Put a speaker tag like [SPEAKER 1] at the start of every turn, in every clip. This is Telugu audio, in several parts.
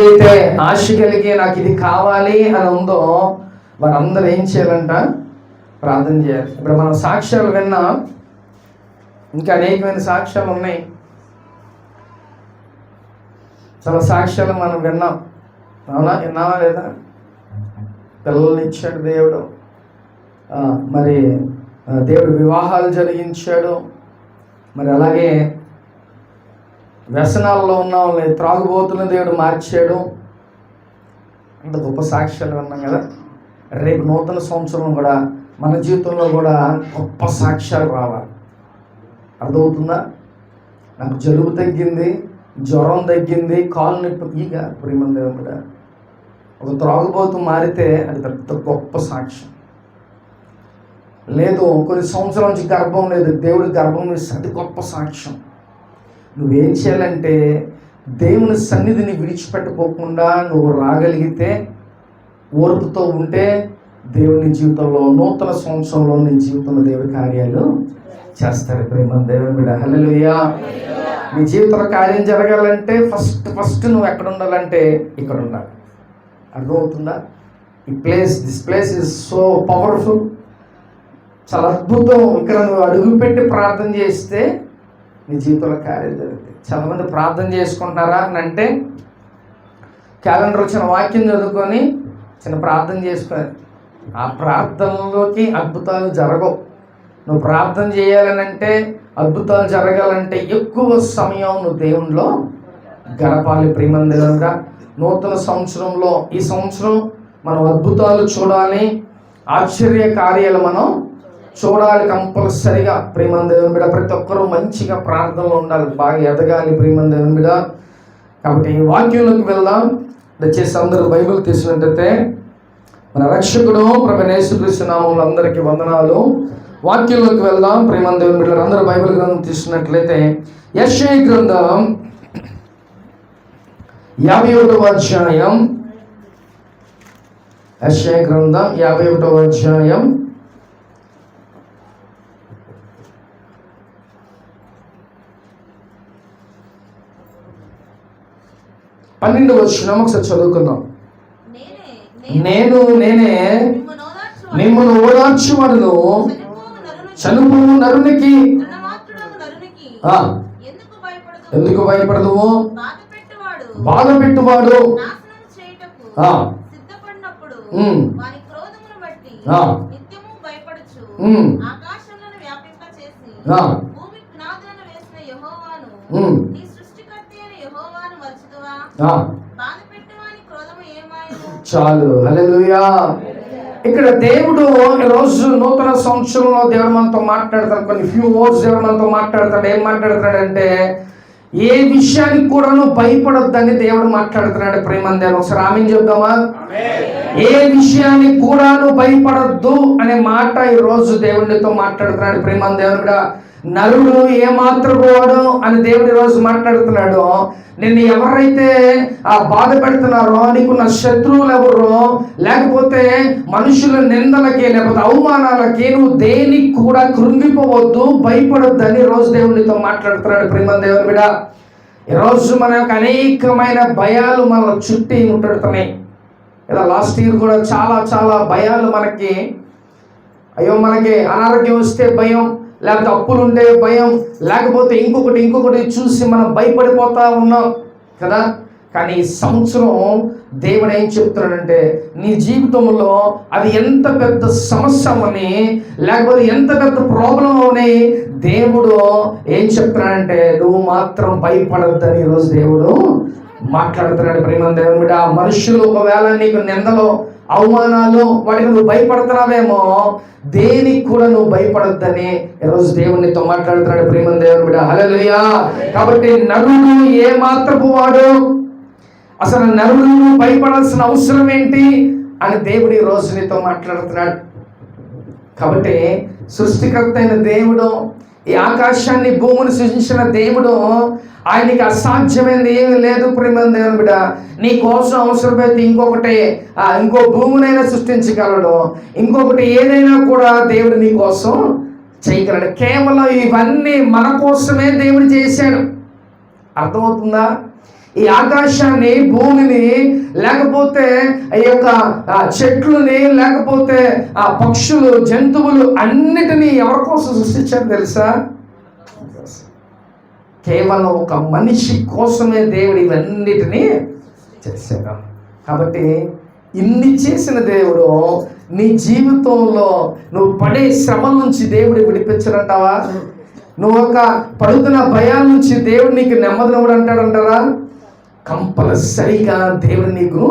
[SPEAKER 1] అయితే ఆశ కలిగి నాకు ఇది కావాలి అని ఉందో వారందరూ ఏం చేయాలంట? ప్రార్థన చేయాలి. ఇప్పుడు మనం సాక్ష్యాలు విన్నాం ఇంకా అనేకమైన సాక్ష్యాలు ఉన్నాయి. చాలా సాక్ష్యాలు మనం విన్నాం. అవునా? విన్నావా లేదా? పిల్లల్ని ఇచ్చాడు దేవుడు. మరి దేవుడు వివాహాలు జరిగించాడు. మరి అలాగే వ్యసనాల్లో ఉన్న వాళ్ళని త్రాగుబోతున్న దేవుడు మార్చేయడం అంత గొప్ప సాక్ష్యాలు విన్నాం కదా. రేపు నూతన సంవత్సరం కూడా మన జీవితంలో కూడా గొప్ప సాక్ష్యాలు రావాలి. అర్థమవుతుందా? నాకు జలుబు తగ్గింది జ్వరం తగ్గింది కాలు నొప్పి ఈగ ప్రియమం దేవుడు ఒక త్రాగుబోతు మారితే అది పెద్ద గొప్ప సాక్ష్యం. లేదు కొన్ని సంవత్సరాల నుంచి గర్భం లేదు దేవుడి గర్భం వేసి అది గొప్ప సాక్ష్యం. నువ్వేం చేయాలంటే దేవుని సన్నిధిని విడిచిపెట్టుకోకుండా నువ్వు రాగలిగితే ఓర్పుతో ఉంటే దేవుని జీవితంలో నూతన సంవత్సరంలో నీ జీవితంలో దేవుడి కార్యాలు చేస్తారు. ప్రేమ దేవుని బిడ. హల్లెలూయా. నీ జీవితంలో కార్యం జరగాలంటే ఫస్ట్ ఫస్ట్ నువ్వు ఎక్కడ ఉండాలంటే ఇక్కడ ఉండాలి. అర్థమవుతుందా? ఈ place this place is so powerful. చాలా అద్భుతం. ఇక్కడ నువ్వు అడుగుపెట్టి ప్రార్థన చేస్తే నీ జీవితంలో కార్యం జరుగుతాయి చాలామంది ప్రార్థన చేసుకుంటున్నారా అని అంటే క్యాలెండర్ వచ్చిన వాక్యం చదువుకొని చిన్న ప్రార్థన చేసుకుని ఆ ప్రార్థనలోకి అద్భుతాలు జరగవు. నువ్వు ప్రార్థన చేయాలని అంటే అద్భుతాలు జరగాలంటే ఎక్కువ సమయం నువ్వు దేవునిలో గడపాలి ప్రేమందిగా నూతన సంవత్సరంలో ఈ సంవత్సరం మనం అద్భుతాలు చూడాలి ఆశ్చర్య కార్యాలు మనం చూడాలి కంపల్సరిగా ప్రేమందేవుని బిడ. ప్రతి ఒక్కరూ మంచిగా ప్రార్థనలో ఉండాలి. బాగా ఎదగాలి ప్రేమందేవుని బిడ. కాబట్టి ఈ వాక్యంలోకి వెళ్దాం. దయచేసి అందరూ బైబిల్ తీసినట్టయితే మన రక్షకుడు ప్రభనేశ్వకృష్ణ నామంలో అందరికీ వందనాలు. వాక్యంలోకి వెళ్దాం. ప్రేమందేవుని బిడ్డలు అందరూ బైబిల్ గ్రంథం తీసుకున్నట్లయితే యశ్ఐ గ్రంథం యాభై ఒకటవ అధ్యాయం. యశ్ఐ గ్రంథం యాభై ఒకటవ అధ్యాయం. పన్నెండు వచ్చిన ఒకసారి చదువుకుందాం
[SPEAKER 2] నేనే
[SPEAKER 1] నేను. మిమ్మల్ని ఓదార్చువాడును చనుపు నరునికి
[SPEAKER 2] తృణమాత్రుడగు నరునికి
[SPEAKER 1] ఆ,
[SPEAKER 2] ఎందుకు భయపడదు?
[SPEAKER 1] బాధ పెట్టువాడు
[SPEAKER 2] నాశనం చేయుటకు
[SPEAKER 1] ఆ.
[SPEAKER 2] సిద్ధపడినప్పుడు
[SPEAKER 1] ఉమ్.
[SPEAKER 2] వాని క్రోధమును బట్టి
[SPEAKER 1] ఆ.
[SPEAKER 2] నిత్యము భయపడుచు
[SPEAKER 1] ఉమ్.
[SPEAKER 2] ఆకాశములను వ్యాపింపచేసి
[SPEAKER 1] ఆ.
[SPEAKER 2] భూమి పునాదులను వేసిన యెహోవాను
[SPEAKER 1] ఉమ్.
[SPEAKER 2] నీ సృష్టికర్త అయిన యెహోవాను మరచుదువా
[SPEAKER 1] ఆ,
[SPEAKER 2] బాధపెట్టువాని క్రోధము ఏమాయను
[SPEAKER 1] చాలు. హల్లెలూయా. ఇక్కడ దేవుడు ఈ రోజు నూతన సంవత్సరంలో దేవుడు మనతో మాట్లాడతాడు. కొన్ని ఫ్యూ వర్డ్స్ దేవుడు మనతో మాట్లాడతాడు. ఏం మాట్లాడతాడంటే ఏ విషయానికి కూడా నువ్వు భయపడొద్దని దేవుడు మాట్లాడుతున్నాడు. ప్రేమని దేవుడు ఒకసారి ఆమె చెప్దామా? ఏ విషయానికి కూడా నువ్వు భయపడొద్దు అనే మాట ఈ రోజు దేవుడితో మాట్లాడుతున్నాడు. ప్రేమని దేవుడు కూడా నరుడు ఏమాత్రం వాడు అని దేవుడు రోజు మాట్లాడుతున్నాడు. నిన్ను ఎవరైతే ఆ బాధ పెడుతున్నారో నీకున్న శత్రువులు ఎవరో లేకపోతే మనుషుల నిందలకి లేకపోతే అవమానాలకి నువ్వు దేనికి కూడా కృంగిపోవద్దు భయపడొద్దు అని రోజు దేవుడితో మాట్లాడుతున్నాడు. ప్రేమ దేవుని బిడ ఈరోజు మన యొక్క అనేకమైన భయాలు మన చుట్టి ఉంటాడుతున్నాయి ఇలా లాస్ట్ ఇయర్ కూడా చాలా చాలా భయాలు మనకి. అయ్యో మనకి అనారోగ్యం వస్తే భయం లేకపోతే అప్పులు ఉంటే భయం లేకపోతే ఇంకొకటి ఇంకొకటి చూసి మనం భయపడిపోతా ఉన్నాం కదా? కానీ ఈ సంవత్సరం దేవుడు ఏం చెప్తున్నాడంటే నీ జీవితంలో అది ఎంత పెద్ద సమస్య అని లేకపోతే ఎంత పెద్ద ప్రాబ్లం అని దేవుడు ఏం చెప్తున్నాడంటే నువ్వు మాత్రం భయపడద్దని ఈరోజు దేవుడు మాట్లాడుతున్నాడు. ప్రేమ దేవుడు ఆ మనుషులు ఒకవేళ నీకు నిందలో అవమానాలు వాటికి నువ్వు భయపడుతున్నావేమో దేనికి కూడా నువ్వు భయపడొద్దని ఈరోజు దేవునితో మాట్లాడుతున్నాడు ప్రేమ దేవుని బిడ్డ. హలలుయా కాబట్టి నరుడు ఏ మాత్రపు వాడు? అసలు నరుడు భయపడాల్సిన అవసరం ఏంటి అని దేవుడు ఈ రోజు నీతో మాట్లాడుతున్నాడు. కాబట్టి సృష్టికర్త అయిన దేవుడు ఈ ఆకాశాన్ని భూమిని సృజించిన దేవుడు ఆయనకి అసాధ్యమైనది ఏమీ లేదు. ప్రేమ దేవుని బిడ నీ కోసం అవసరమైతే ఇంకొకటి ఇంకో భూమినైనా సృష్టించగలడు. ఇంకొకటి ఏదైనా కూడా దేవుడు నీ కోసం చేయగలడు. కేవలం ఇవన్నీ మన కోసమే దేవుడు చేశాడు. అర్థమవుతుందా? ఈ ఆకాశాన్ని భూమిని లేకపోతే ఈ యొక్క ఆ, లేకపోతే ఆ పక్షులు జంతువులు అన్నిటినీ ఎవరి కోసం సృష్టించారు తెలుసా? కేవలం ఒక మనిషి కోసమే దేవుడు ఇవన్నిటినీ చేశాడు. కాబట్టి ఇన్ని చేసిన దేవుడు నీ జీవితంలో నువ్వు పడే శ్రమల నుంచి దేవుడు విడిపించడంటావా? నువ్వు ఒక పడుతున్న భయాల నుంచి దేవుడు నీకు నెమ్మదినవుడు అంటాడంటారా? కంపల్సరిగా దేవుడు నీకు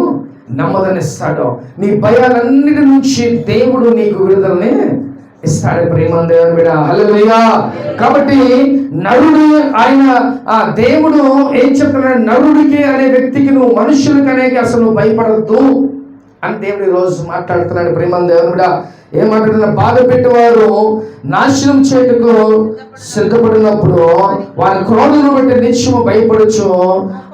[SPEAKER 1] నమ్మదనిస్తాడు నీ భయాలన్నిటి నుంచి దేవుడు నీకు విడుదలని ఇస్తాడు. ప్రేమ దేవుని బిడ్డ హల్లెలూయా. కాబట్టి నరుడు ఆయన ఆ దేవుడు ఏం చెప్తున్నాడు నరుడికి అనే వ్యక్తికి నువ్వు మనుషులకి అనేది అసలు భయపడద్దు అని దేవుడు ఈరోజు రోజు మాట్లాడుతున్నాడు. ప్రేమ దేవుని ఏం బాధ పెట్టేవారు? నాశనం చేయటకు సిద్ధపడినప్పుడు వారి క్రోధను బట్టి నిత్యము భయపడచ్చు.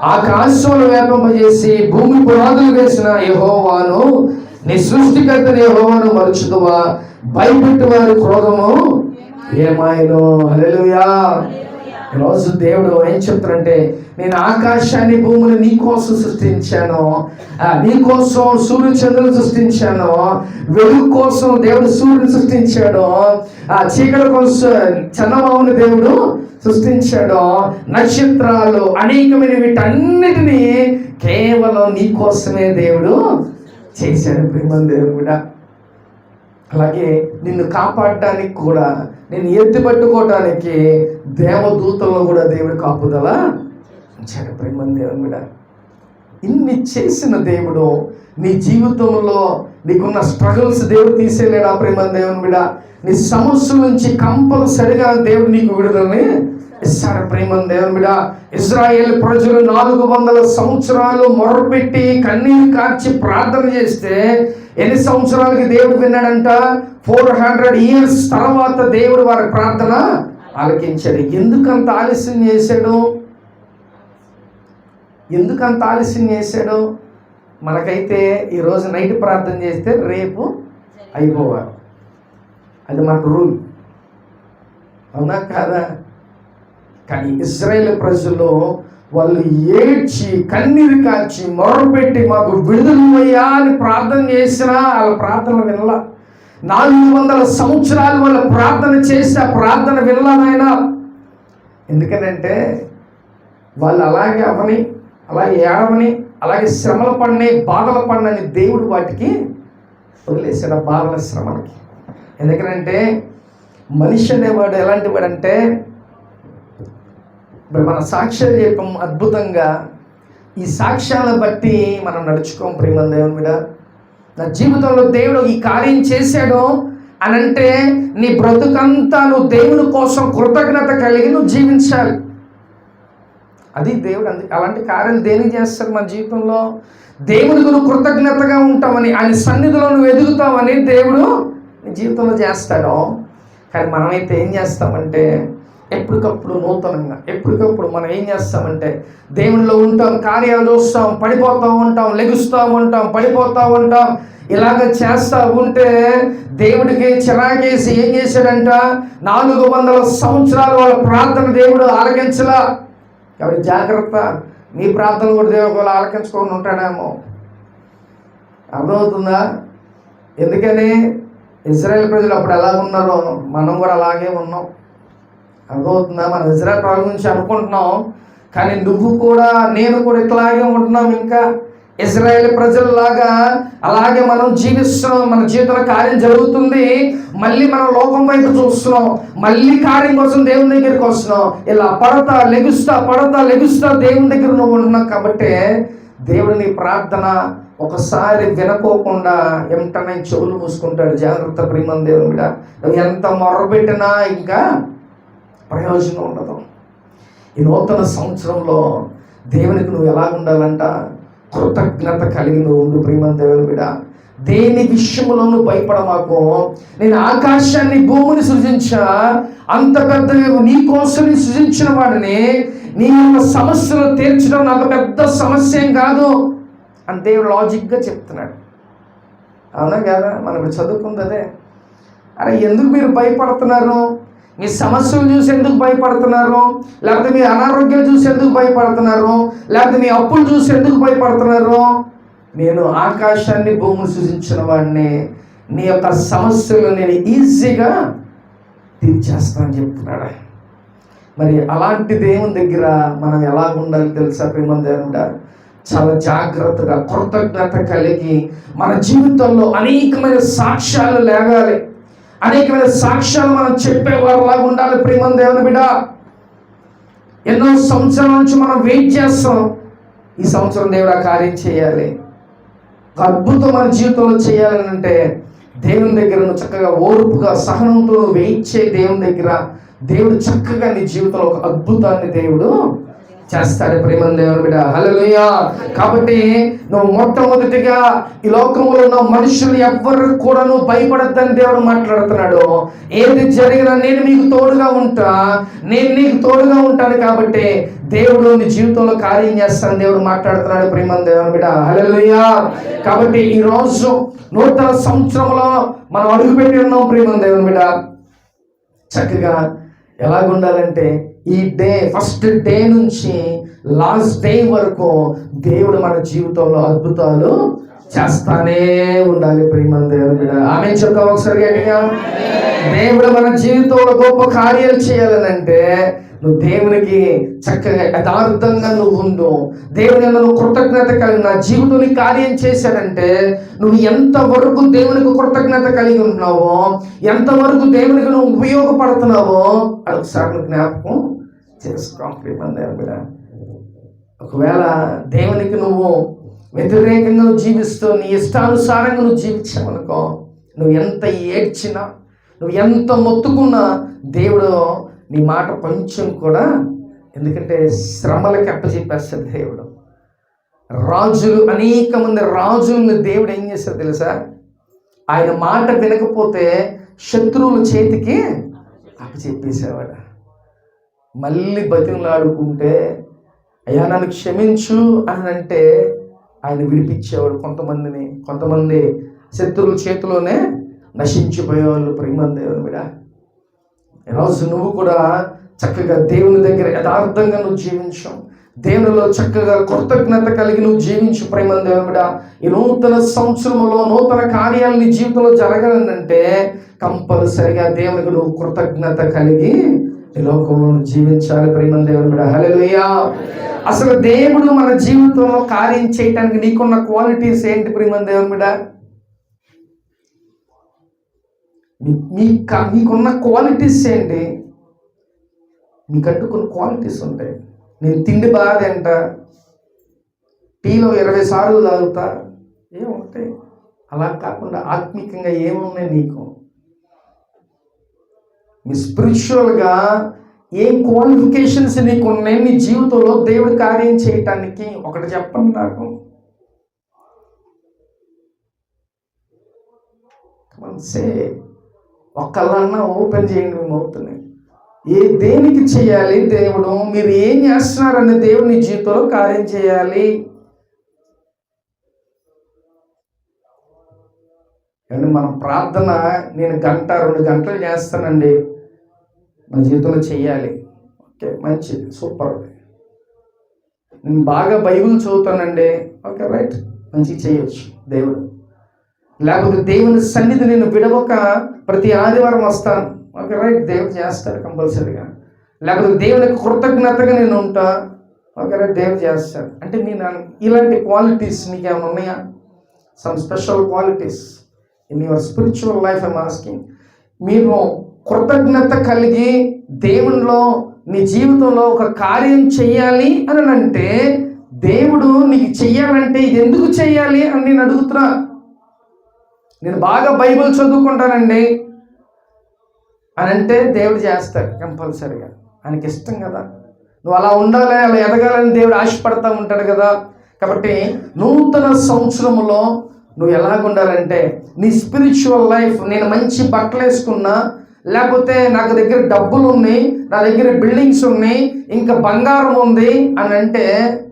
[SPEAKER 1] ఆకాశంలో వ్యాపింపజేసి భూమి పునాదులు వేసిన యహోవాను నీ సృష్టికర్తని యహోవాను మరుచుదువా? భయపెట్టు వారి క్రోధము ఏమాయను? హల్లెలూయా. ఈరోజు దేవుడు ఏం చెప్తారంటే నేను ఆకాశాన్ని భూమిని నీకోసం సృష్టించాను. ఆ, నీ కోసం సూర్య చంద్రులు సృష్టించాను. వెలుగు కోసం దేవుడు సూర్యుని సృష్టించాడు. ఆ చీకటి కోసం చందమామని దేవుడు సృష్టించాడు. నక్షత్రాలు అనేకమైన వీటన్నిటినీ కేవలం నీ కోసమే దేవుడు చేశాడు. ప్రేమ దేవుడు కూడా. అలాగే నిన్ను కాపాడడానికి కూడా నేను ఎత్తి పట్టుకోవడానికి దేవదూతలను కూడా దేవుడు కాపుదల ఉంచాడు. ప్రేమ కూడా ఇన్ని చేసిన దేవుడు నీ జీవితంలో నీకున్న స్ట్రగుల్స్ దేవుడు తీసేయలేడా ప్రేమ దేవుని బిడ? నీ సమస్యల నుంచి కంపల్సరిగా దేవుడు నీకు విడుదలని ఇస్తాడు ప్రేమ దేవుని బిడ. ఇజ్రాయేల్ ప్రజలు నాలుగు వందల సంవత్సరాలు మొరపెట్టి కన్నీరు కార్చి ప్రార్థన చేస్తే ఎన్ని సంవత్సరాలకి దేవుడు విన్నాడంట? ఫోర్ హండ్రెడ్ ఇయర్స్ తర్వాత దేవుడు వారి ప్రార్థన ఆలకించాడు. ఎందుకంత ఆలస్యం చేశాడు? ఎందుకంత ఆలస్యం చేశాడు? మనకైతే ఈరోజు నైట్ ప్రార్థన చేస్తే రేపు అయిపోవాలి. అది మన రూల్. అవునా కాదా? కానీ ఇజ్రాయేల్ ప్రజల్లో వాళ్ళు ఏడ్చి కన్నీరు కాల్చి మొరపెట్టి మాకు విడుదలయ్యా అని ప్రార్థన చేసినా వాళ్ళ ప్రార్థన వినలా. నాలుగు వందల సంవత్సరాలు వాళ్ళ ప్రార్థన చేసి ఆ ప్రార్థన వినలానైనా ఎందుకనంటే వాళ్ళు అలాగే అవని అలాగే ఏడవని అలాగే శ్రమల పడిని బాధలు పడినని దేవుడు వాటికి వదిలేశాడు ఆ బాధల శ్రమలకి. ఎందుకనంటే మనిషి అనేవాడు ఎలాంటి వాడంటే ఇప్పుడు మన సాక్ష్యాలు చెప్పాం అద్భుతంగా ఈ సాక్ష్యాలను బట్టి మనం నడుచుకోం ప్రేమ దేవుని మీద. నా జీవితంలో దేవుడు ఈ కార్యం చేశాడు అని అంటే నీ బ్రతుకంతా నువ్వు దేవుని కోసం కృతజ్ఞత కలిగి నువ్వు జీవించాలి. అది దేవుడు అంది. అలాంటి కార్యాలు దేని చేస్తారు మన జీవితంలో? దేవుడికి నువ్వు కృతజ్ఞతగా ఉంటామని ఆయన సన్నిధిలో నువ్వు ఎదుగుతావని దేవుడు నీ జీవితంలో చేస్తాడు. కానీ మనమైతే ఏం చేస్తామంటే ఎప్పటికప్పుడు నూతనంగా ఎప్పటికప్పుడు మనం ఏం చేస్తామంటే దేవునిలో ఉంటాం కార్యాలు చూస్తాం పడిపోతూ ఉంటాం లెగుస్తూ ఉంటాం పడిపోతూ ఉంటాం. ఇలాగ చేస్తూ ఉంటే దేవుడికి చిరాకేసి ఏం చేశాడంట? నాలుగు వందల సంవత్సరాలు వాళ్ళ ప్రార్థన దేవుడు ఆలకించలా. కాబట్టి జాగ్రత్త? నీ ప్రార్థన కూడా దేవుడు ఒకవేళ ఆలకించుకొని ఉంటాడేమో. అర్థమవుతుందా? ఎందుకని? ఇజ్రాయెల్ ప్రజలు అప్పుడు ఎలా ఉన్నారో మనం కూడా అలాగే ఉన్నాం. అర్థమవుతుందా? మనం ఇజ్రాయల్ ప్రాబ్లం గురించి అనుకుంటున్నాం. కానీ నువ్వు కూడా నేను కూడా ఇట్లాగే ఉంటున్నాం ఇంకా. ఇజ్రాయేల్ ప్రజల్లాగా అలాగే మనం జీవిస్తున్నాం. మన జీవితంలో కార్యం జరుగుతుంది. మళ్ళీ మనం లోకం వైపు చూస్తున్నాం. మళ్ళీ కార్యం కోసం దేవుని దగ్గరికి వస్తున్నాం. ఇలా పడతా లెగుస్తా పడతా లెగుస్తా దేవుని దగ్గర నువ్వు ఉంటున్నావు కాబట్టి దేవుడిని ప్రార్థన ఒకసారి వినకోకుండా వెంటనే చెవులు మూసుకుంటాడు. జాగ్రత్త ప్రేమ దేవుని మీద నువ్వు ఎంత మొరబెట్టినా ఇంకా ప్రయోజనం ఉండదు. ఈ నూతన సంవత్సరంలో దేవునికి నువ్వు ఎలా ఉండాలంట కృతజ్ఞత కలిగి నువ్వు ఉండు ప్రేమ దేవుని బిడ. దేని విషయంలో నువ్వు భయపడమాకు? నేను ఆకాశాన్ని భూమిని సృజించా అంత పెద్ద నీ కోసం సృజించిన వాడిని నీ యొక్క సమస్యలు తీర్చడం నాకు పెద్ద సమస్య ఏం కాదు అని దేవుడు లాజిక్గా చెప్తున్నాడు. అవునా కదా? మనం ఇప్పుడు చదువుకుంది అదే. అరే ఎందుకు మీరు భయపడుతున్నారు? మీ సమస్యలు చూసి ఎందుకు భయపడుతున్నారు? లేకపోతే మీ అనారోగ్యం చూసి ఎందుకు భయపడుతున్నారు? లేకపోతే మీ అప్పులు చూసి ఎందుకు భయపడుతున్నారు? నేను ఆకాశాన్ని భూమిని సృజించిన వాడిని. నీ యొక్క సమస్యలు నేను ఈజీగా తీర్చేస్తానని చెప్తున్నాడు. మరి అలాంటి దేవుని దగ్గర మనం ఎలా ఉండాలి తెలుసా ప్రేమ ఉండాలి చాలా జాగ్రత్తగా కృతజ్ఞత కలిగి మన జీవితంలో అనేకమైన సాక్ష్యాలు లేగాలి. అనేకమైన సాక్ష్యాలు మనం చెప్పేవారిలాగా ఉండాలి. ప్రేమ దేవుని బిడ ఎన్నో సంవత్సరాల నుంచి మనం వెయిట్ చేస్తాం. ఈ సంవత్సరం దేవుడు ఆ కార్యం చేయాలి. అద్భుతం మన జీవితంలో చేయాలని అంటే దేవుని దగ్గర నువ్వు చక్కగా ఓర్పుగా సహనంతో వెయిట్ చేయి దేవుని దగ్గర. దేవుడు చక్కగా నీ జీవితంలో ఒక అద్భుతాన్ని దేవుడు చేస్తాడు ప్రేమ దేవుని బిడ్డ. హలోయా కాబట్టి నువ్వు మొట్టమొదటిగా ఈ లోకంలో ఉన్న మనుషులు ఎవ్వరు కూడా నువ్వు భయపడద్దని దేవుడు మాట్లాడుతున్నాడు. ఏది జరిగినా నేను మీకు తోడుగా ఉంటా. నేను నీకు తోడుగా ఉంటాను కాబట్టి దేవుడు నీ జీవితంలో కార్యం చేస్తాను దేవుడు మాట్లాడుతున్నాడు ప్రేమ దేవుని బిడ్డ. హలోయా కాబట్టి ఈ రోజు నూతన సంవత్సరంలో మనం అడుగుపెట్టి ఉన్నాం ప్రేమ దేవుని బిడ్డ. చక్కగా ఎలాగుండాలంటే ఈ డే ఫస్ట్ డే నుంచి లాస్ట్ డే వరకు దేవుడు మన జీవితంలో అద్భుతాలు చేస్తానే ఉండాలి ప్రేమ దేవుని బిడ్డ. ఆమె చెప్తాం ఒకసారి గట్టిగా? దేవుడు మన జీవితంలో గొప్ప కార్యాలు చేయాలనంటే నువ్వు దేవునికి చక్కగా యథార్థంగా నువ్వు ఉండు. దేవుని నువ్వు కృతజ్ఞత కలిగి నా జీవితంలో కార్యం చేశాడంటే నువ్వు ఎంతవరకు దేవునికి కృతజ్ఞత కలిగి ఉంటున్నావో ఎంతవరకు దేవునికి నువ్వు ఉపయోగపడుతున్నావో అది ఒకసారి జ్ఞాపకం చేసుకో ఒకవేళ దేవునికి నువ్వు వ్యతిరేకంగా నువ్వు జీవిస్తూ నీ ఇష్టానుసారంగా నువ్వు జీవించావనుకో నువ్వు ఎంత ఏడ్చినా నువ్వు ఎంత మొత్తుకున్నా దేవుడు నీ మాట కొంచెం కూడా ఎందుకంటే శ్రమలకు అప్పచెప్పేస్తాడు దేవుడు. రాజులు అనేక మంది రాజులను దేవుడు ఏం చేస్తాడు తెలుసా? ఆయన మాట వినకపోతే శత్రువుల చేతికి అప్పచెప్పేసేవాడు. మళ్ళీ బతిమలాడుకుంటే అయ్యా నన్ను క్షమించు అని అంటే ఆయన విడిపించేవాడు కొంతమందిని. కొంతమంది శత్రువుల చేతిలోనే నశించిపోయేవాళ్ళు ప్రేమ దేవుని బిడ. ఈరోజు నువ్వు కూడా చక్కగా దేవుని దగ్గర యథార్థంగా నువ్వు జీవించావు దేవునిలో చక్కగా కృతజ్ఞత కలిగి నువ్వు జీవించు ప్రేమ దేవుడ. ఈ నూతన సంవత్సరంలో నూతన కార్యాలు నీ జీవితంలో జరగాలంటే కంపల్సరిగా దేవునికి నువ్వు కృతజ్ఞత కలిగి ఈ లోకంలో జీవించాలి ప్రేమ దేవుని బిడ అసలు దేవుడు మన జీవితంలో కార్యం చేయటానికి నీకున్న క్వాలిటీస్ ఏంటి ప్రేమ దేవుని బిడ మీ మీకున్న క్వాలిటీస్ ఏంటి? మీకంటూ కొన్ని క్వాలిటీస్ ఉంటాయి. నేను తిండి బాగా తింటా టీలో ఇరవై సార్లు తాగుతా ఏముంటాయి అలా కాకుండా ఆత్మికంగా ఏమున్నాయి నీకు? మీ స్పిరిచువల్గా ఏం క్వాలిఫికేషన్స్ నీకు ఉన్నాయి నీ జీవితంలో దేవుడి కార్యం చేయటానికి ఒకటి చెప్పండి నాకు. సే ఒక్కళ్ళన్నా ఓపెన్ చేయండి మేము ఏ దేనికి చేయాలి దేవుడు? మీరు ఏం చేస్తున్నారని దేవుని జీవితంలో కార్యం చేయాలి. కానీ మన ప్రార్థన నేను గంట రెండు గంటలు చేస్తానండి. మన జీవితంలో చేయాలి. ఓకే మంచిది సూపర్. నేను బాగా బైబిల్ చదువుతానండి. Okay right. మంచిగా చేయొచ్చు దేవుడు. లేకపోతే దేవుని సన్నిధి నేను విడవక ప్రతి ఆదివారం వస్తాను. Okay right. దేవుడు చేస్తాడు కంపల్సరీగా. లేకపోతే దేవునికి కృతజ్ఞతగా నేను ఉంటా. Okay right. దేవుడు చేస్తాడు. అంటే నేను ఇలాంటి క్వాలిటీస్ మీకు ఏమైనా ఉన్నాయా? Some special qualities in your spiritual life I'm asking మీరు కృతజ్ఞత కలిగి దేవునిలో నీ జీవితంలో ఒక కార్యం చెయ్యాలి అని అంటే దేవుడు నీకు చెయ్యాలంటే ఇది ఎందుకు చెయ్యాలి అని నేను అడుగుతున్నా. నేను బాగా బైబిల్ చదువుకుంటానండి అని అంటే దేవుడు చేస్తాడు కంపల్సరిగా. ఆయనకి ఇష్టం కదా. నువ్వు అలా ఉండాలి అలా ఎదగాలని దేవుడు ఆశపడతా ఉంటాడు కదా. కాబట్టి నూతన సంవత్సరంలో నువ్వు ఎలాగుండాలంటే నీ స్పిరిచువల్ లైఫ్ నేను మంచి బట్టలు వేసుకున్నా లేకపోతే నాకు దగ్గర డబ్బులు ఉన్నాయి నా దగ్గర బిల్డింగ్స్ ఉన్నాయి ఇంకా బంగారం ఉంది అని అంటే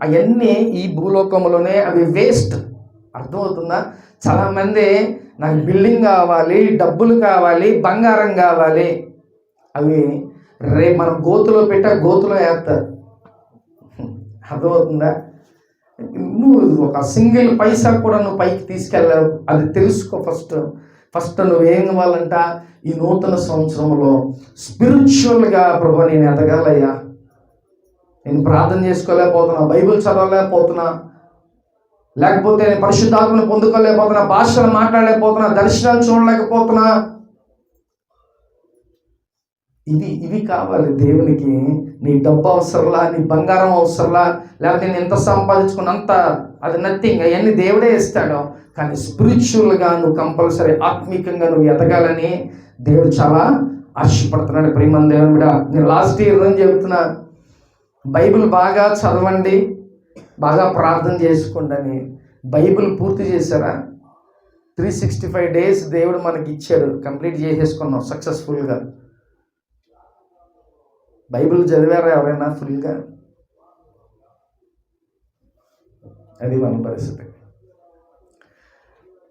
[SPEAKER 1] అవన్నీ ఈ భూలోకంలోనే అవి వేస్ట్ అర్థమవుతుందా? చాలామంది నాకు బిల్డింగ్ కావాలి డబ్బులు కావాలి బంగారం కావాలి. అవి రేపు మనం గోతులో పెట్టా గోతులో వేస్తారు. అర్థమవుతుందా? నువ్వు ఒక సింగిల్ పైసా కూడా నువ్వు పైకి తీసుకెళ్ళావు అది తెలుసుకో ఫస్ట్. ఫస్ట్ నువ్వేం కావాలంట? ఈ నూతన సంవత్సరంలో స్పిరిచువల్గా ప్రభు నేను ఎదగాలయ్యా. నేను ప్రార్థన చేసుకోలేకపోతున్నా బైబిల్ చదవలేకపోతున్నా. లేకపోతే నేను పరిశుద్ధాత్మను పొందుకోలేకపోతున్నా భాషలు మాట్లాడలేకపోతున్నా దర్శనాలు చూడలేకపోతున్నా. ఇవి ఇవి కావాలి దేవునికి. నీ డబ్బు అవసరంలా నీ బంగారం అవసరంలా లేకపోతే నేను ఎంత సంపాదించుకున్నంత అది నథింగ్ అవన్నీ దేవుడే ఇస్తాడు. కానీ స్పిరిచువల్గా నువ్వు కంపల్సరీ ఆత్మీకంగా నువ్వు ఎదగాలని దేవుడు చాలా ఆశపడుతున్నాడు. ప్రేమ దేవుని కూడా నేను లాస్ట్ ఇయర్ నుంచి చెబుతున్నా బైబిల్ బాగా చదవండి. బాగా ప్రార్థన చేసుకోండి బైబిల్ పూర్తి చేశారా? త్రీ సిక్స్టీ ఫైవ్ డేస్ దేవుడు మనకి ఇచ్చాడు. కంప్లీట్ చేసేసుకున్నాం సక్సెస్ఫుల్గా. బైబిల్ చదివారా ఎవరైనా ఫుల్గా? అది మన పరిస్థితి.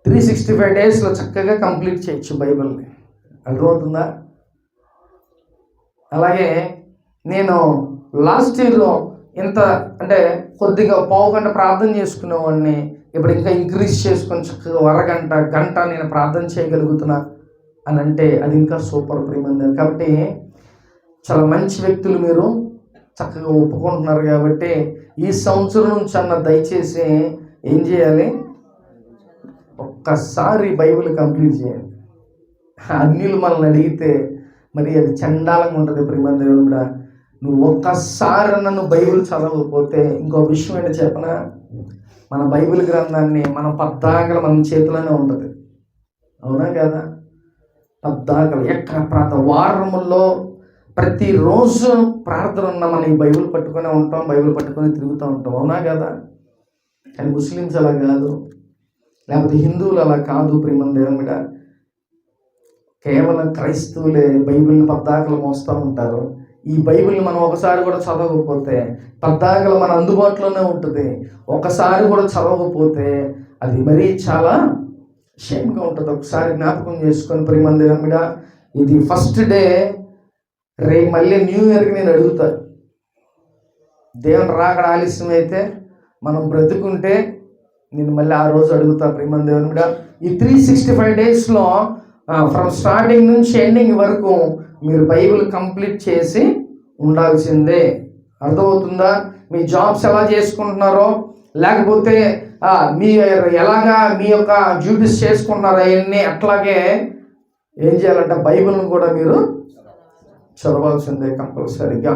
[SPEAKER 1] త్రీ సిక్స్టీ ఫైవ్ డేస్లో చక్కగా కంప్లీట్ చేయొచ్చు బైబిల్ని. అర్థమవుతుందా? అలాగే నేను లాస్ట్ ఇయర్లో ఇంత అంటే కొద్దిగా పావు గంట ప్రార్థన చేసుకునేవాడిని. ఇప్పుడు ఇంకా ఇంక్రీజ్ చేసుకొని చక్కగా అరగంట గంట నేను ప్రార్థన చేయగలుగుతున్నా అని అంటే అది ఇంకా సూపర్ ప్రేమంది కాబట్టి చాలా మంచి వ్యక్తులు మీరు చక్కగా ఒప్పుకుంటున్నారు కాబట్టి ఈ సంవత్సరం నుంచి అన్న దయచేసి ఏం చేయాలి? ఒక్కసారి బైబిల్ కంప్లీట్ చేయాలి అన్నిలు మనల్ని అడిగితే మరి అది చండాలంగా ఉంటుంది ప్రేమ దేవుడు కూడా నువ్వు ఒక్కసారి నన్ను బైబిల్ చదవకపోతే ఇంకో విషయం ఏంటో చెప్పనా? మన బైబిల్ గ్రంథాన్ని మనం పద్దాకలు మన చేతిలోనే ఉంటుంది. అవునా కదా? పద్దాకలు ఎక్కడ ప్రాంత వారముల్లో ప్రతిరోజు ప్రార్థన ఉన్న మనం ఈ బైబిల్ పట్టుకునే ఉంటాం బైబిల్ పట్టుకొని తిరుగుతూ ఉంటాం. అవునా కదా? కానీ ముస్లిమ్స్ అలా కాదు. లేకపోతే హిందువులు అలా కాదు ప్రేమ దేవుని కేవలం క్రైస్తవులే బైబిల్ని పద్దాకలు మోస్తూ ఉంటారు. ఈ బైబిల్ని మనం ఒకసారి కూడా చదవకపోతే పద్దాకలు మన అందుబాటులోనే ఉంటుంది. ఒకసారి కూడా చదవకపోతే అది మరీ చాలా షేమ్గా ఉంటుంది. ఒకసారి జ్ఞాపకం చేసుకొని ప్రేమంది అమ్మిడ ఇది ఫస్ట్ డే రే మళ్ళీ న్యూ ఇయర్కి నేను అడుగుతా. దేవుని రాకడ ఆలస్యం అయితే మనం బ్రతుకుంటే నేను మళ్ళీ ఆ రోజు అడుగుతా ప్రేమంది అమ్మిడ ఈ త్రీ సిక్స్టీ ఫైవ్ డేస్లో ఫ్రమ్ స్టార్టింగ్ నుంచి ఎండింగ్ వరకు మీరు బైబిల్ కంప్లీట్ చేసి ఉండాల్సిందే. అర్థమవుతుందా? మీ జాబ్స్ ఎలా చేసుకుంటున్నారో లేకపోతే మీ ఎలాగా మీ యొక్క డ్యూటీస్ చేసుకుంటున్నారో అవన్నీ అట్లాగే ఏం చేయాలంటే బైబిల్ని కూడా మీరు చదవాల్సిందే కంపల్సరీగా.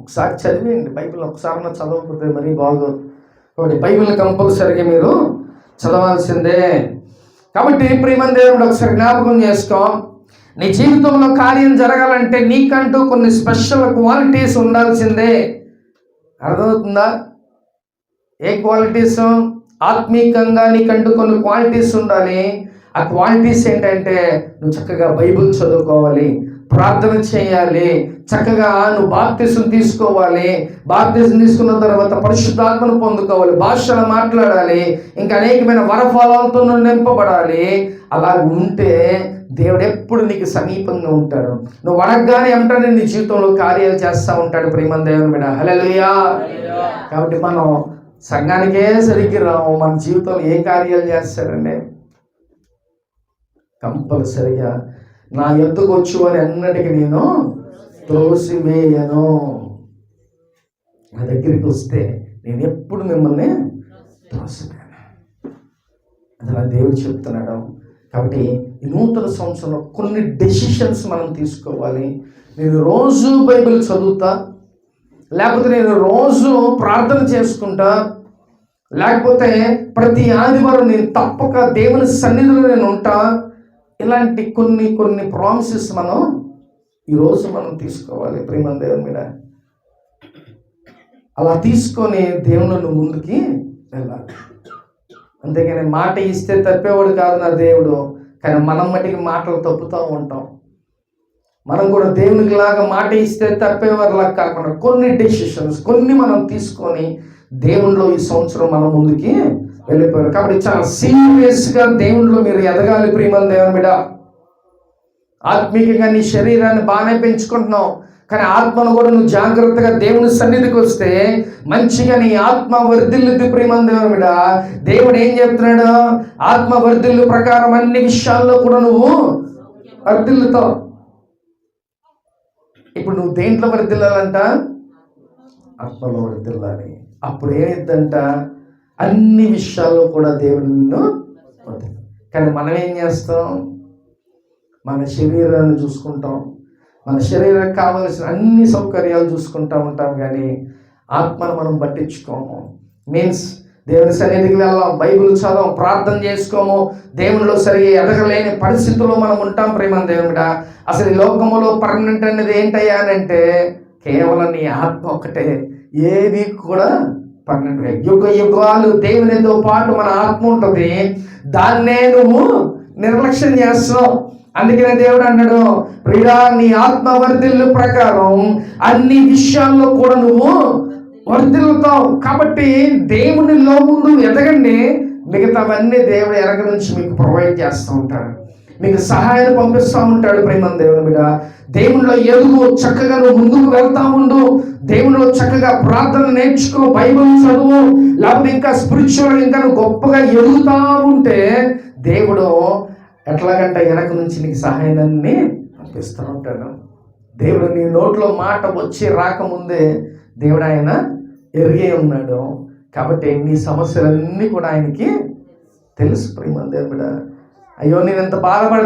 [SPEAKER 1] ఒకసారి చదివేయండి. బైబిల్ ఒకసారి చదవకపోతే మరీ బాగోదు. కాబట్టి బైబిల్ కంపల్సరీగా మీరు చదవాల్సిందే. కాబట్టి ప్రియమని దేవుడు ఒకసారి జ్ఞాపకం చేసుకో. నీ జీవితంలో కార్యం జరగాలంటే నీకంటూ కొన్ని స్పెషల్ క్వాలిటీస్ ఉండాల్సిందే. అర్థమవుతుందా? ఏ క్వాలిటీస్? ఆత్మీకంగా నీకంటూ కొన్ని క్వాలిటీస్ ఉండాలి. ఆ క్వాలిటీస్ ఏంటంటే నువ్వు చక్కగా బైబిల్ చదువుకోవాలి. ప్రార్థన చేయాలి. చక్కగా నువ్వు బాప్తిసం తీసుకోవాలి. బాప్తిసం తీసుకున్న తర్వాత పరిశుద్ధాత్మను పొందుకోవాలి. భాషలు మాట్లాడాలి. ఇంకా అనేకమైన వరఫలాలతో నువ్వు నింపబడాలి. అలా ఉంటే దేవుడు ఎప్పుడు నీకు సమీపంగా ఉంటాడు. నువ్వు అడగగానే వెంటనే నీ జీవితంలో కార్యాలు చేస్తూ ఉంటాడు ప్రేమ దేవుని మీద హల్లెలూయా. కాబట్టి మనం సంఘానికే సరిగ్గా రాము మన జీవితంలో ఏ కార్యాలు చేస్తాడండి? కంపల్సరిగా నా ఎద్దుకు వచ్చి అని అన్నటికి నేను త్రోసివేయను నా దగ్గరికి వస్తే నేను ఎప్పుడు మిమ్మల్ని త్రోసివేయను అది నా దేవుడు చెప్తున్నాడు. కాబట్టి ఈ నూతన సంవత్సరంలో కొన్ని డెసిషన్స్ మనం తీసుకోవాలి. నేను రోజు బైబిల్ చదువుతా. లేకపోతే నేను రోజు ప్రార్థన చేసుకుంటా. లేకపోతే ప్రతి ఆదివారం నేను తప్పక దేవుని సన్నిధిలో నేను ఉంటా. ఇలాంటి కొన్ని కొన్ని ప్రామిసెస్ మనం ఈరోజు మనం తీసుకోవాలి. ప్రేమ దేవుని మీద. అలా తీసుకొని దేవుని ముందుకి వెళ్ళాలి. అంతేకాని మాట ఇస్తే తప్పేవాడు కాదు నా దేవుడు. కానీ మనం మట్టికి మాటలు తప్పుతూ ఉంటాం. మనం కూడా దేవునికి లాగా మాట ఇస్తే తప్పేవారిలాగా కాకుండా కొన్ని డెసిషన్స్ కొన్ని మనం తీసుకొని దేవునిలో ఈ సంవత్సరం మనం ముందుకి వెళ్ళిపోయారు. కాబట్టి చాలా సీరియస్గా దేవుళ్ళు మీరు ఎదగాలి ప్రియమని దేవుని బిడ ఆత్మీయంగా నీ శరీరాన్ని బాగానే పెంచుకుంటున్నావు. కానీ ఆత్మను కూడా నువ్వు జాగ్రత్తగా దేవుని సన్నిధికి వస్తే మంచిగా నీ ఆత్మ వర్ధిల్లుద్ది ప్రేమందేవుడ దేవుడు ఏం చెప్తున్నాడు? ఆత్మ వర్ధిల్లు ప్రకారం అన్ని విషయాల్లో కూడా నువ్వు వర్ధిల్లుతావు. ఇప్పుడు నువ్వు దేంట్లో వర్ధిల్లాలంట? ఆత్మలో వర్ధిల్లాలి. అప్పుడు ఏమైందంట? అన్ని విషయాల్లో కూడా దేవుడు నిన్ను కానీ మనం ఏం చేస్తాం? మన శరీరాన్ని చూసుకుంటాం. మన శరీరానికి కావలసిన అన్ని సౌకర్యాలు చూసుకుంటా ఉంటాం కానీ ఆత్మను మనం పట్టించుకోము. మీన్స్ దేవుని సన్నిధికి వెళ్ళాం బైబిల్ చదవం ప్రార్థన చేసుకోము. దేవునిలో సరిగా ఎదగలేని పరిస్థితుల్లో మనం ఉంటాం ప్రేమ దేవుడా. అసలు ఈ లోకములో పర్మనెంట్ అనేది ఏంటయ్యా అని అంటే కేవలం నీ ఆత్మ ఒక్కటే. ఏది కూడా పన్నెండు యుగ యుగాలు దేవునితో పాటు మన ఆత్మ ఉంటుంది. దాన్నే నువ్వు నిర్లక్ష్యం చేస్తున్నావు. అందుకనే దేవుడు అన్నాడు ప్రియా నీ ఆత్మ వర్ధిల్లు ప్రకారం అన్ని విషయాల్లో కూడా నువ్వు వర్ధిల్లుతావు. కాబట్టి దేవుని లోపు నువ్వు ఎదగండి. మిగతావన్నీ దేవుడు ఎరగ నుంచి మీకు ప్రొవైడ్ చేస్తూ ఉంటాడు. మీకు సహాయాన్ని పంపిస్తూ ఉంటాడు ప్రేమ దేవుని మీద దేవునిలో ఎదుగు చక్కగా నువ్వు ముందుకు వెళ్తా ఉండు. దేవునిలో చక్కగా ప్రార్థన నేర్చుకో బైబిల్ చదువు. లేకపోతే ఇంకా స్పిరిచువల్ ఇంకా నువ్వు గొప్పగా ఎదుగుతా ఉంటే దేవుడు ఎట్లాగంటే వెనక నుంచి నీకు సహాయాన్ని పంపిస్తూ ఉంటాడు. దేవుడు నీ నోట్లో మాట వచ్చి రాకముందే దేవుడు ఆయన ఎరిగే ఉన్నాడు. కాబట్టి నీ సమస్యలన్నీ కూడా ఆయనకి తెలుసు ప్రేమ దేవుడ అయ్యో నేను ఎంత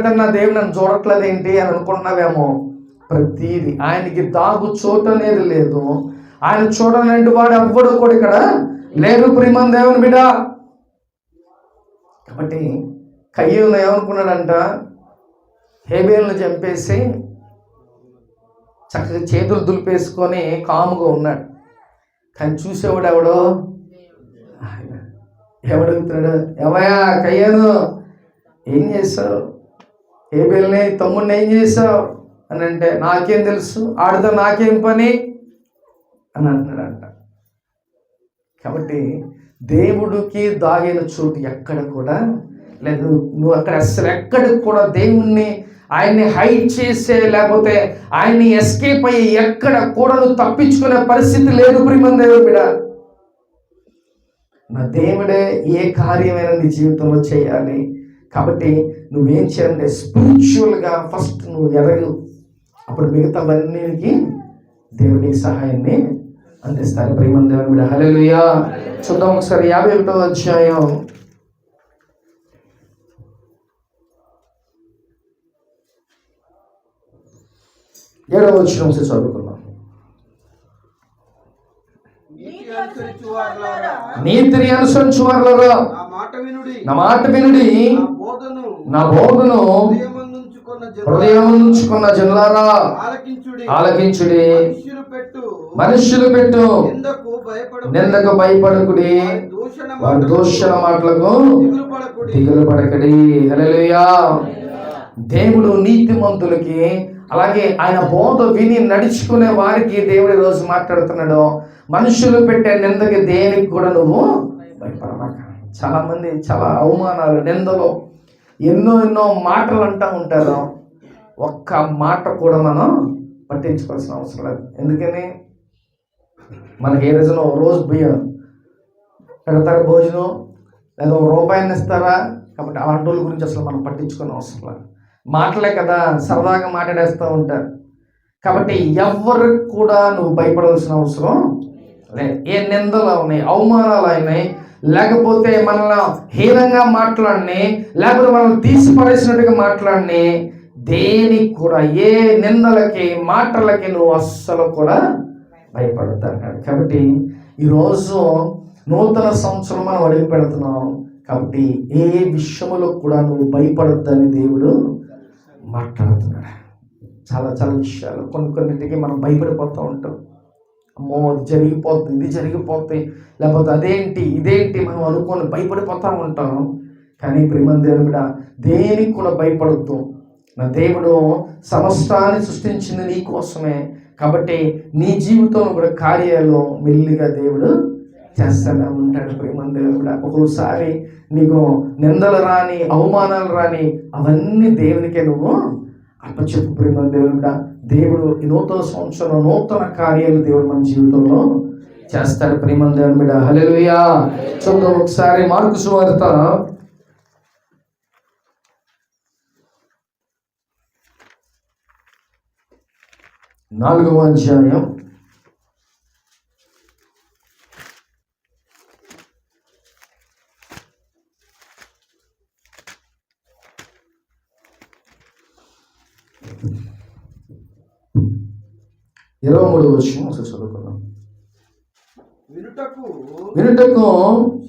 [SPEAKER 1] నా దేవుడు నన్ను చూడట్లేదు ఏంటి అని అనుకుంటున్నావేమో ప్రతీది ఆయనకి దాగు చోటు అనేది లేదు. ఆయన చూడనండి వాడు ఎవ్వడు కూడా ఇక్కడ లేరు. ప్రేమ దేవుని బిడ కాబట్టి కయ్యూను ఏమనుకున్నాడంట? హేబేల్ని చంపేసి చక్కగా చేతులు దులిపేసుకొని కాముగా ఉన్నాడు. కానీ చూసేవాడు ఎవడో? ఆయన. ఎవడడుగుతున్నాడు ఎవయా కయ్యాను? ఏం చేసావు హేబేల్ని తమ్ముడిని ఏం చేసావు అని అంటే నాకేం తెలుసు? ఆడితో నాకేం పని? అని అంటున్నాడంట. కాబట్టి దేవుడికి దాగిన చోటు ఎక్కడ కూడా లేదు. నువ్వు అక్కడ అసలు ఎక్కడికి కూడా దేవుణ్ణి ఆయన్ని హైట్ చేసే లేకపోతే ఆయన్ని ఎస్కేప్ అయ్యి ఎక్కడ కూడా నువ్వు తప్పించుకునే పరిస్థితి లేదు ప్రిమం దేవుడు బిడ. నా దేవుడే ఏ కార్యమైనా నీ జీవితంలో చేయాలి. కాబట్టి నువ్వేం చేయాలంటే స్పిరిచువల్గా ఫస్ట్ నువ్వు ఎదగు అప్పుడు మిగతావన్నిటికి దేవుడి సహాయాన్ని అందిస్తారు ప్రేమ దేవుని బిడ హల్లెలూయా. చూద్దాం ఒకసారి యాభై ఒకటో అధ్యాయం. ఏడవ వచ్చిన ఒకసారి చదువుకుందాం. నీతిని అనుసరించు వారులారా.
[SPEAKER 3] నా మాట వినుడి.
[SPEAKER 1] నా మాట వినుడి.
[SPEAKER 3] నా బోధను
[SPEAKER 1] నా బోధను
[SPEAKER 3] హృదయమందుంచుకొన్న జనులారా,
[SPEAKER 1] హృదయం ఉంచుకున్న జనులారా
[SPEAKER 3] ఆలకించుడి
[SPEAKER 1] ఆలకించుడి
[SPEAKER 3] మనుష్యులు పెట్టు నిందకు భయపడు
[SPEAKER 1] నిందకు భయపడకుడి
[SPEAKER 3] దూషణ
[SPEAKER 1] మాటలకు
[SPEAKER 3] దిగులు పడకుడి.
[SPEAKER 1] హల్లెలూయా. దేవుడు నీతిమంతులకి అలాగే ఆయన బోధ విని నడుచుకునే వారికి దేవుడు ఈరోజు మాట్లాడుతున్నాడు. మనుషులు పెట్టే నిందకి దేనికి కూడా నువ్వు భయపడమాక. చాలా మంది చాలా అవమానాలు నిందలు ఎన్నో ఎన్నో మాటలు అంటూ ఉంటారు. ఒక్క మాట కూడా మనం పట్టించుకోవాల్సిన అవసరం లేదు. ఎందుకని? మనకి ఏ రోజున ఒక రోజు బియ్యం పెడతారు భోజనం? లేదా ఒక రూపాయిని ఇస్తారా? కాబట్టి అలాంటి వాళ్ళ గురించి అసలు మనం పట్టించుకునే అవసరం లేదు. మాటలే కదా సరదాగా మాట్లాడేస్తూ ఉంటారు. కాబట్టి ఎవరికి కూడా నువ్వు భయపడాల్సిన అవసరం లేదు. ఏ నిందలు ఉన్నాయి అవమానాలు అయినాయి లేకపోతే మనల్ని హీనంగా మాట్లాడిని లేకపోతే మనల్ని తీసిపడేసినట్టుగా మాట్లాడని మాట్లాడిని దేనికి కూడా ఏ నిందలకి మాటలకి నువ్వు అస్సలు కూడా భయపడతాడు కాబట్టి ఈరోజు నూతన సంవత్సరం మనం అడుగు పెడుతున్నాం. కాబట్టి ఏ విషయంలో కూడా నువ్వు భయపడద్దని దేవుడు మాట్లాడుతున్నాడు. చాలా చాలా విషయాలు కొన్ని కొన్నిటికి మనం భయపడిపోతూ ఉంటాం. అమ్మో అది జరిగిపోతుంది ఇది జరిగిపోతాయి లేకపోతే అదేంటి ఇదేంటి మనం అనుకొని భయపడిపోతూ ఉంటాం. కానీ ప్రేమ దేవుడ దేనికి కూడా భయపడద్దు. నా దేవుడు సమస్తాన్ని సృష్టించింది నీ కోసమే. కాబట్టి నీ జీవితంలో కూడా కార్యాలు మెల్లిగా దేవుడు చేస్తానే ఉంటాడు ప్రేమ దేవుడు ఒక్కోసారి నీకు నిందలు రాని అవమానాలు రాని అవన్నీ దేవునికే నువ్వు అప్పచెప్పు ప్రేమ దేవుడు దేవుడు ఈ నూతన సంవత్సరం నూతన కార్యాలు దేవుడు మన జీవితంలో చేస్తాడు ప్రేమ దేవుని బిడ హలెలుయా చూద్దాం ఒకసారి మార్కు సువార్త. నాలుగవ అధ్యాయం. ఇరవై మూడు వచ్చిన ఒకసారి చదువుకుందాం.
[SPEAKER 3] వినుటకు
[SPEAKER 1] వినుటకు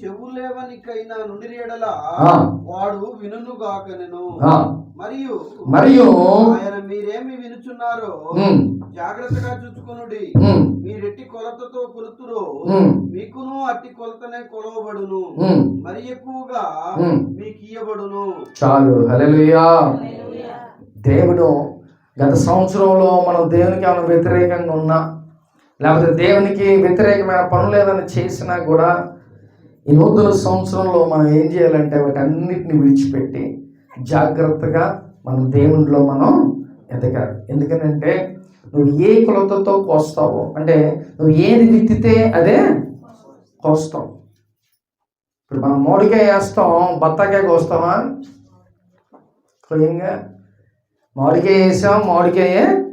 [SPEAKER 3] చెవులేవనికైనా నుండి ఎడల. వాడు వినుగాక నేను
[SPEAKER 1] ఆ,
[SPEAKER 3] మరియు
[SPEAKER 1] మరియు
[SPEAKER 3] ఆయన మీరేమి వినుచున్నారో జాగ్రత్తగా చూచుకొనుడి.
[SPEAKER 1] ఉమ్,
[SPEAKER 3] మీరెట్టి కొలతతో కొలుతురో మీకును అట్టి కొలతనే కొలవబడును. మరి ఎక్కువగా. మీకు ఇయ్యబడును
[SPEAKER 1] చాలు. హల్లెలూయా. దేవుడు గత సంవత్సరంలో మనం దేవునికి ఏమైనా వ్యతిరేకంగా ఉన్నా లేకపోతే దేవునికి వ్యతిరేకమైన పనులు ఏదైనా చేసినా కూడా ఈ నూతన సంవత్సరంలో మనం ఏం చేయాలంటే వాటన్నిటిని విడిచిపెట్టి జాగ్రత్తగా మన దేవునిలో మనం ఎదగాలి. ఎందుకంటే నువ్వు ఏ కొలతతో కోస్తావో అంటే నువ్వు ఏది విత్తితే అదే కోస్తావు. ఇప్పుడు మనం మోడికాయ వేస్తాం బత్తాకాయ కోస్తామా? స్వయంగా మామిడికాయ వేసాం మామిడికాయే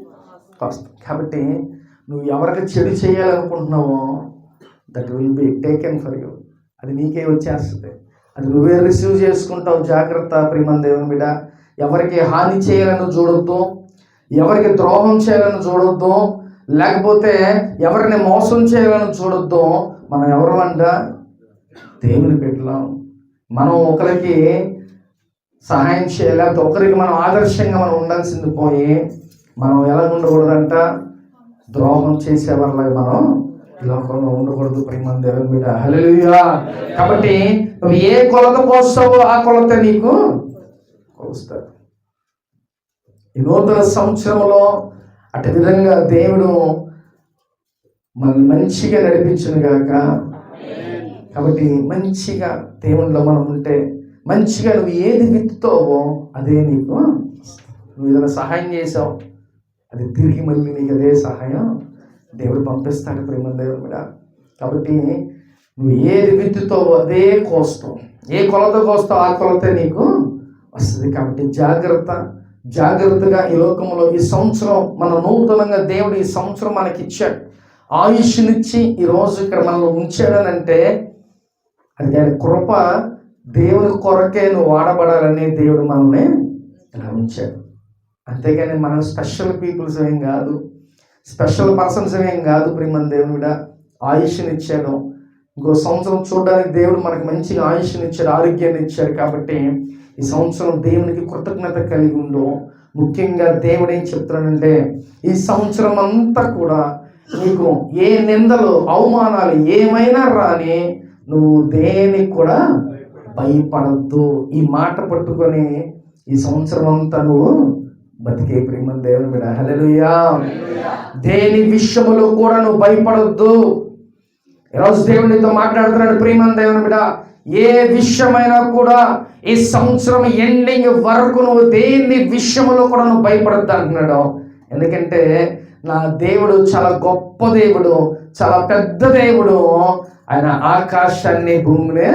[SPEAKER 1] కోస్తాం. కాబట్టి నువ్వు ఎవరికి చెడు చేయాలనుకుంటున్నావో that will be taken for you అది నీకే వచ్చేస్తుంది. అది నువ్వే రిసీవ్ చేసుకుంటావు. జాగ్రత్త ప్రియమన్ దేవుని బిడ్డ. ఎవరికి హాని చేయాలని చూడొద్దు. ఎవరికి ద్రోహం చేయాలని చూడొద్దు. లేకపోతే ఎవరిని మోసం చేయాలని చూడొద్దు. మనం ఎవరు అంట? దేవుని బిడ్డలం. మనం ఒకరికి సహాయం చేయాలి. ఒకరికి మనం ఆదర్శంగా మనం ఉండాల్సింది పోయి మనం ఎలా ఉండకూడదంట? ద్రోహం చేసేవాళ్ళగా మనం లోకంలో ఉండకూడదు ప్రేమ దేవుని మీద హల్లెలూయా. కాబట్టి నువ్వు ఏ కొలత కోస్తావో ఆ కొలత నీకు కొలుస్తారు ఈ నూతన సంవత్సరంలో అటు విధంగా దేవుడు మనల్ని మంచిగా నడిపించును గాక. కాబట్టి మంచిగా దేవునిలో మనం ఉంటే మంచిగా నువ్వు ఏది విత్తుతావో అదే నీకు నువ్వు ఏదైనా సహాయం చేసావు అది తిరిగి మళ్ళీ నీకు అదే సహాయం దేవుడు పంపిస్తాడు ప్రేమ దేవుడు కూడా. కాబట్టి నువ్వు ఏది విత్తుతావో అదే కోస్తావు ఏ కొలత కోస్తావు ఆ కొలతే నీకు వస్తుంది. కాబట్టి జాగ్రత్త జాగ్రత్తగా ఈ లోకంలో ఈ సంవత్సరం మన నూతనంగా దేవుడు ఈ సంవత్సరం మనకి ఇచ్చాడు. ఆయుష్నిచ్చి ఈ రోజు ఇక్కడ మనల్ని ఉంచాడని అంటే అది ఆయన కృప దేవుని కొరకే నువ్వు వాడబడాలని దేవుడు మనల్ని ఇలా ఉంచాడు. అంతేగాని మనం స్పెషల్ పీపుల్స్ ఏం కాదు. స్పెషల్ పర్సన్స్ ఏం కాదు ప్రియమని దేవుడా. ఆయుష్నిచ్చాడు ఇంకో సంవత్సరం చూడడానికి దేవుడు మనకు మంచిగా ఆయుష్నిచ్చాడు ఆరోగ్యాన్ని ఇచ్చాడు కాబట్టి ఈ సంవత్సరం దేవునికి కృతజ్ఞత కలిగి ఉండు. ముఖ్యంగా దేవుడు ఏం చెప్తున్నాడంటే ఈ సంవత్సరం అంతా కూడా నీకు ఏ నిందలు అవమానాలు ఏమైనా రాని నువ్వు దేనికి కూడా భయపడద్దు. ఈ మాట పట్టుకొని ఈ సంవత్సరం అంతా నువ్వు బతికే ప్రేమ దేవుని బిడ్డ హలలుయా దేని విషయములో కూడా నువ్వు భయపడద్దు. ఈరోజు దేవునితో మాట్లాడుతున్నాడు ప్రేమ దేవుని బిడ్డ ఏ విషయమైనా కూడా ఈ సంవత్సరం ఎండింగ్ వరకు నువ్వు దేని విషయంలో కూడా నువ్వు భయపడద్దు అంటున్నాడు. ఎందుకంటే నా దేవుడు చాలా గొప్ప దేవుడు చాలా పెద్ద దేవుడు. ఆయన ఆకాశాన్ని భూమిని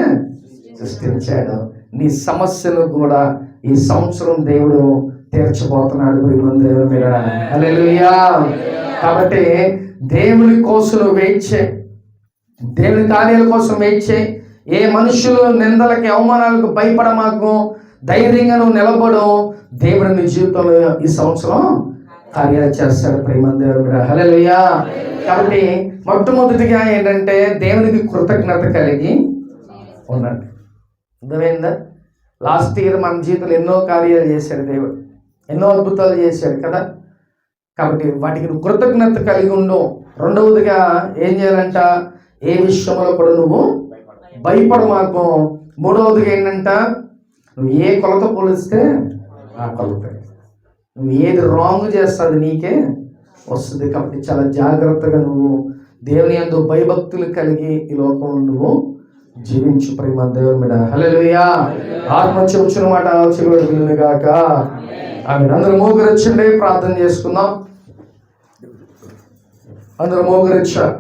[SPEAKER 1] సృష్టించాడు నీ సమస్యను కూడా ఈ సంవత్సరం దేవుడు తీర్చబోతున్నాడు ప్రియమైన కాబట్టి దేవుని కోసం నువ్వు వెయిట్ దేవుని కార్యాల కోసం వెయిట్ ఏ మనుషులు నిందలకి అవమానాలకు భయపడమాకు ధైర్యంగా నువ్వు నిలబడు. దేవుడు నీ జీవితంలో ఈ సంవత్సరం కార్యాలు చేస్తాడు ప్రేమ దేవుడు కాబట్టి మొట్టమొదటిగా ఏంటంటే దేవునికి కృతజ్ఞత కలిగి ఉండండి. అర్థమైందా? లాస్ట్ ఇయర్ మన జీవితంలో ఎన్నో కార్యాలు చేశాడు దేవుడు. ఎన్నో అద్భుతాలు చేశాడు కదా? కాబట్టి వాటికి కృతజ్ఞత కలిగి ఉండు. రెండవదిగా ఏం చేయాలంట? ఏ విషయంలో కూడా నువ్వు భయపడు మాకు మూడవదిగా ఏంటంట? నువ్వు ఏ కొలత పోలిస్తే ఆ కొలత. నువ్వు ఏది రాంగ్ చేస్తుంది నీకే వస్తుంది. కాబట్టి చాలా జాగ్రత్తగా నువ్వు దేవుని ఎందు భయభక్తులు కలిగి ఈ లోకంలో నువ్వు జీవించు ప్రేమ దేవుని మీద హలోయా ఆత్మ చెబుచున్న మాట చివరి విలును గాక. ఆమె అందరూ మోగురొచ్చిండే. ప్రార్థన చేసుకుందాం. అందరూ మోగురచ్చ.